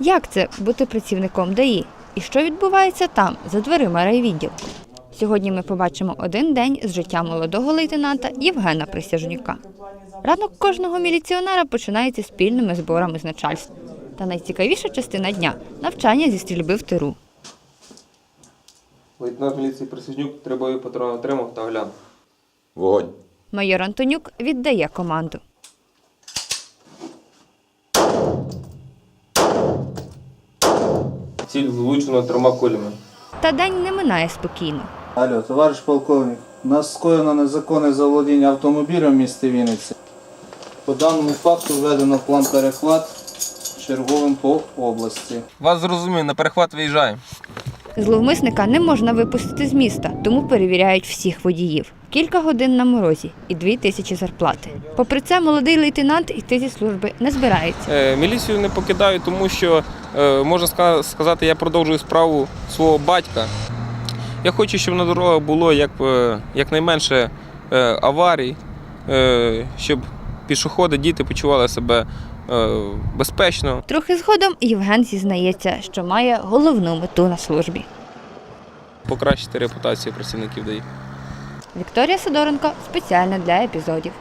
Як це бути працівником ДАІ? І що відбувається там, за дверима райвідділку? Сьогодні ми побачимо один день з життя молодого лейтенанта Євгена Присяжнюка. Ранок кожного міліціонера починається спільними зборами з начальством. Та найцікавіша частина дня навчання зі стрільби в тиру. Лейтенант міліції Присяжнюк требує патрона отримав та оглянув. Вогонь. Майор Антонюк віддає команду. Ціль влучено трьома кулями. Та день не минає спокійно. Алло, товариш полковник, у нас скоєно незаконне заволодіння автомобілем в місті Вінниці. По даному факту введено план перехват черговим по області. Вас зрозумів, на перехват виїжджаємо. Зловмисника не можна випустити з міста, тому перевіряють всіх водіїв. Кілька годин на морозі і дві тисячі зарплати. Попри це, молодий лейтенант йти зі служби не збирається. Е, Міліцію не покидаю, тому що е, можна сказати, я продовжую справу свого батька. Я хочу, щоб на дорогах було як, е, якнайменше аварій, щоб пішоходи, діти почували себе безпечно. Трохи згодом Євген зізнається, що має головну мету на службі. покращити репутацію працівників ДАІ. Вікторія Сидоренко спеціально для епізодів.